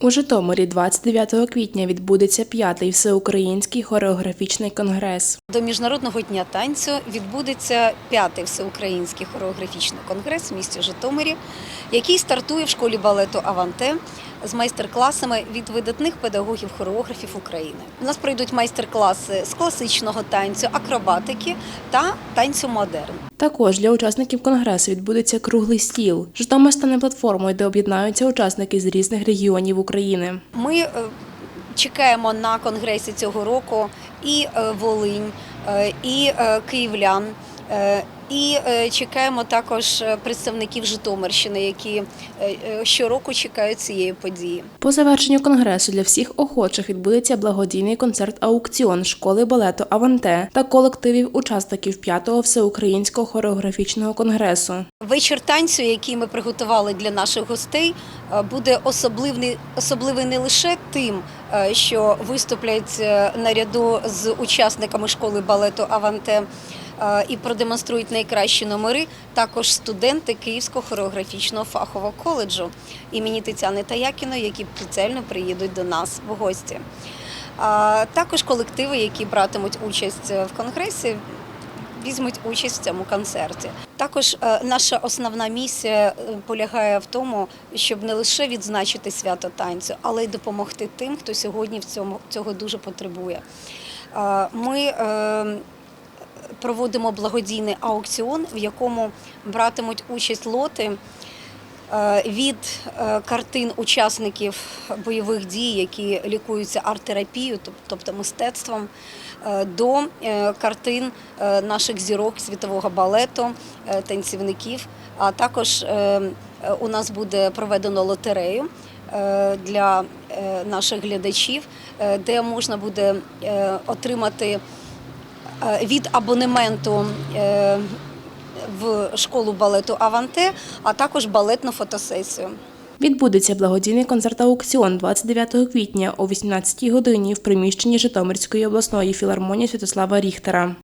У Житомирі 29 квітня відбудеться п'ятий всеукраїнський хореографічний конгрес. До міжнародного дня танцю відбудеться п'ятий всеукраїнський хореографічний конгрес в місті Житомирі, який стартує в школі балету Аванте з майстер-класами від видатних педагогів хореографів України. У нас пройдуть майстер-класи з класичного танцю, акробатики та танцю модерн. Також для учасників конгресу відбудеться круглий стіл. Житомир стане платформою, де об'єднаються учасники з різних регіонів України. Ми е, чекаємо на конгресі цього року і е, Волинь, е, і київлян. Е, І е, чекаємо також е, представників Житомирщини, які щороку чекають цієї події. По завершенню конгресу для всіх охочих відбудеться благодійний концерт-аукціон школи балету Аванте та колективів учасників п'ятого всеукраїнського хореографічного конгресу. Вечір танцю, який ми приготували для наших гостей, буде особливий, особливий не лише тим, що виступлять наряду з учасниками школи балету Аванте і продемонструють найкращі номери. Також студенти Київського хореографічного фахового коледжу імені Тетяни Таякіної, які спеціально приїдуть до нас в гості. А також колективи, які братимуть участь в конгресі, візьмуть участь в цьому концерті. Також е, наша основна місія е, полягає в тому, щоб не лише відзначити свято танцю, але й допомогти тим, хто сьогодні в цьому цього дуже потребує. Е, Ми е, проводимо благодійний аукціон, в якому братимуть участь лоти е, від е, картин учасників бойових дій, які лікуються арт-терапією, тобто мистецтвом, е, до картин наших зірок світового балету, танцівників. А також у нас буде проведено лотерею для наших глядачів, де можна буде отримати від абонементу е, в школу балету Аванте, а також балетну фотосесію. Відбудеться благодійний концерт-аукціон 29 квітня о 18 годині в приміщенні Житомирської обласної філармонії Святослава Ріхтера.